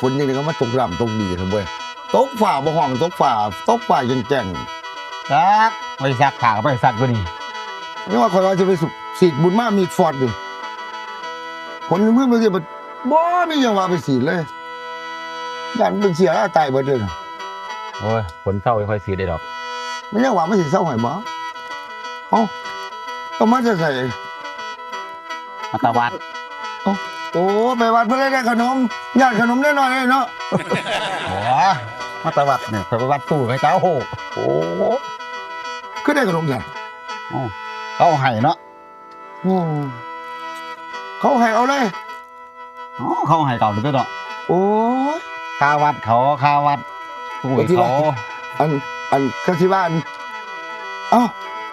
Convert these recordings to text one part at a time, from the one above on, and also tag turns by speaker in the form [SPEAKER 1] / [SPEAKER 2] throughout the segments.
[SPEAKER 1] ฝนยังไงก็มาตกร่ำตกดีครับเว้ยตกฝ่าบ่ห้องตกฝ่าตกฝ่าแจ้ง
[SPEAKER 2] ซักไปซักขาไปซักก็นี่
[SPEAKER 1] ๆนี่ว่าคอยว่าจะไปสุกสีดบุญมากมีฟอร์ดอยู่คนเพื่อนมาเสียบ่บ่มีหยังว่าไปสีดเลยยันเป็นเสียแล้วตายเบิดเลยน่ะ
[SPEAKER 2] โอ้ยฝนเศร้าไม่ค่อยสีได้ดอก
[SPEAKER 1] ไม่ยังว่าไม่สิเศร้าหอยบ่เอ้าก็มาจะใส่
[SPEAKER 2] มาตาวัด
[SPEAKER 1] โอ้ไปวัดเพื่อได้ขนมญาติขนมแน่นอนเลยเนาะ
[SPEAKER 2] โอ้มาตาวัดเนี่ยไปวัดตู้ให้เจ้าโห
[SPEAKER 1] โอ้คือได้ขนมจ้ะ
[SPEAKER 2] อ้าวเขาให้เนาะ
[SPEAKER 1] อืมเขาให้เอาเลย
[SPEAKER 2] อ๋อเขาให้เก่าเลยเนาะ
[SPEAKER 1] โอ้ย
[SPEAKER 2] ค่าวัดเขาค่าวัดตู้ให้
[SPEAKER 1] ที่
[SPEAKER 2] เขา
[SPEAKER 1] ว่าอันอันก็ที่บ้านเอ้า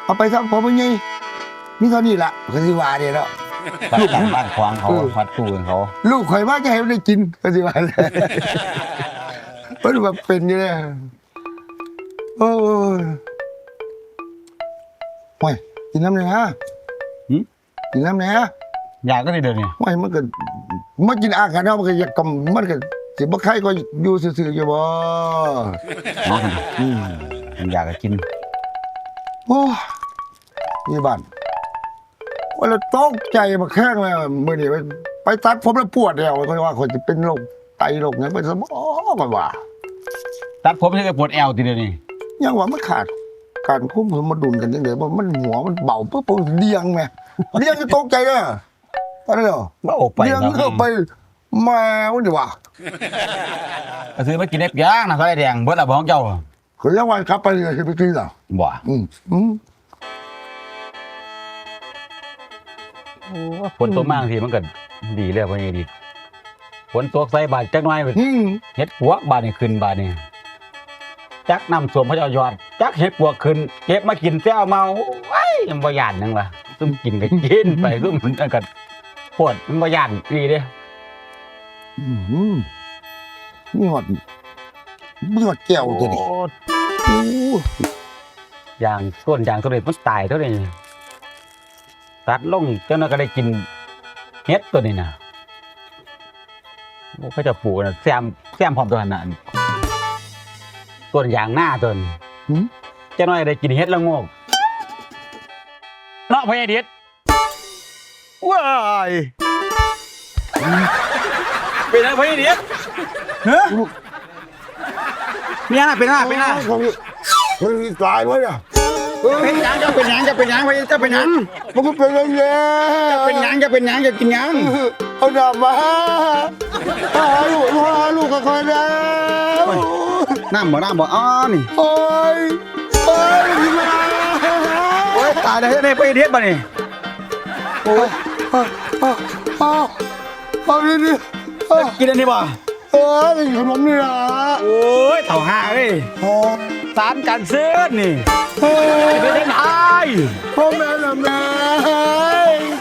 [SPEAKER 1] เอาไปซักพอเป็นไงนี่เท่านี้ละก็ที่ว่าเนี่ยเนาะ
[SPEAKER 2] บ้านหลังบ้านควางเขา
[SPEAKER 1] เออ
[SPEAKER 2] วัดตู้ให้เขา
[SPEAKER 1] ลูกข่อยว่าจะให้มันได้กินก็ที่ว่าเลยมันแบบเป็นอยู่เลยโอ้ยโอ้ยกินน้ำเลยฮะกินน้ำเลยฮะ
[SPEAKER 2] อยากก็ได้เดินนี่
[SPEAKER 1] ไม่มันก็มันกินอาหารเนาะมันก็อยากกำมันก็สิบ่ใครก็อยู่ซื่อๆอยู่บ่
[SPEAKER 2] เนาะ
[SPEAKER 1] อืม
[SPEAKER 2] อยากจะกิน
[SPEAKER 1] โอ้นี่บ้าน ว่าเราตกใจมาแข้งเลยมื้อนี้ไปไปตัดผมแล้วปวดแล้วเพราะว่าคนจะเป็นโรคไตโรคหยังเป็นสมองมันว่า
[SPEAKER 2] ตัดผมที่จะปวดแอวทีเดียวนี่
[SPEAKER 1] ยังว่ามันขาดการคุ้มสมดุลกันจังได๋บ่มันหัวมันเบาปุ๊บปุ๊บเดียงแม่เดียงจะตกใจเด้อตอนนี้เหรอ
[SPEAKER 2] ว่าออกไป
[SPEAKER 1] เดียง
[SPEAKER 2] เนาะ
[SPEAKER 1] เข้าไปแม่มันดีว่า
[SPEAKER 2] ก็ซื้อมากินได้ย่างนะเขาได้แดงเบิดละบ้องเจ้า
[SPEAKER 1] คือยังวันกลับไปเลยคือไปกินเหรอ
[SPEAKER 2] บ่
[SPEAKER 1] อืม
[SPEAKER 2] ฝนตกมากทีมันก็ดีเลยพ่อใหญ่ดีฝนตกใส่บาดจักหน่อย
[SPEAKER 1] อืม
[SPEAKER 2] เฮ็ดปวกบาดนี่ขึ้นบาดนี่จักน้ำส้มพระเจ้ายอดจักเฮ็ดปวกขึ้นเก็บมากินแซวเมาไว้ยมันบ่ย่านหยังวะซุ่มกินก็กินไปซุ่มมันก็ปวดมันบ่ย่านดีเด้
[SPEAKER 1] อืมมีหอดมีหอดแก้วตัวนี้
[SPEAKER 2] โอ้
[SPEAKER 1] โอ้
[SPEAKER 2] อย่างส่วนอย่างตัวเด็ดมันตายเท่านี้ ตัดลงเจ้านั้นก็ได้กินเฮ็ดตัวนี้นะโอ้เขาจะปลูกนะแซมแซมพร้อมตัวนั้นต้นยางหน้าต้น
[SPEAKER 1] หืม
[SPEAKER 2] เจ้าน้อยได้กินเฮ็ดละโงกเนาะพ่อใหญ่เด็ดว้ายเป็นอะไรพ่อใหญ่เด็ดเฮ้ยเนี่ยเป็นอะไรเป็นอะไร
[SPEAKER 1] เขาเฮ้ยตายไว้อะเฮ้ย
[SPEAKER 2] เป็นหยังจะเป็นหยังจะเป็นหยังพ่อใหญ่จะเป็นหยัง
[SPEAKER 1] มันก็เป็นอะไรเนี่ย
[SPEAKER 2] จะเป็นหยังจะเป็นหยังจะกินหยัง
[SPEAKER 1] เอาดาบมาหาลูกหาลูกกับใครแล้ว
[SPEAKER 2] น้ำบ่น้ำบ่อ๋อนี่
[SPEAKER 1] โอ้ยโอ้ยพี่มา
[SPEAKER 2] โอ้ยตายได้ได้พ่อใหญ่เด็ดบ่นี่
[SPEAKER 1] โอ้ยเอาเอาเอาเอาดิดิเอา
[SPEAKER 2] กินอันนี้บ่
[SPEAKER 1] เอ้ยขนมนี่นะ
[SPEAKER 2] โอ้ยเต่าห่าเอ้ย
[SPEAKER 1] โอ้ย
[SPEAKER 2] สารกันเสื้อนี่
[SPEAKER 1] โอ้ย
[SPEAKER 2] เป็นยังไง
[SPEAKER 1] พ่อแม่ละแม่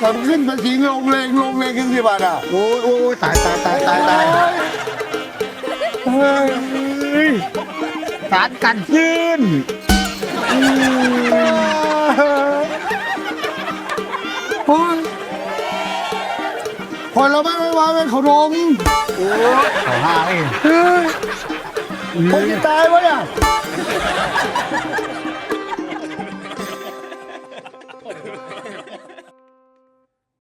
[SPEAKER 1] ทำขึ้นภาษีลงเลงลงเลงขึ้นสิบาทอะ
[SPEAKER 2] โอ้ยโอ้ยตายตายตายตายตาย
[SPEAKER 1] เฮ้ย
[SPEAKER 2] สารกันยืน
[SPEAKER 1] โอ้ยพอเราไม่ไม่วางเป็นขนม
[SPEAKER 2] โอ้ยเต่าห่าเอ้ย
[SPEAKER 1] เฮ้ยผมจะตายวะเนี่ย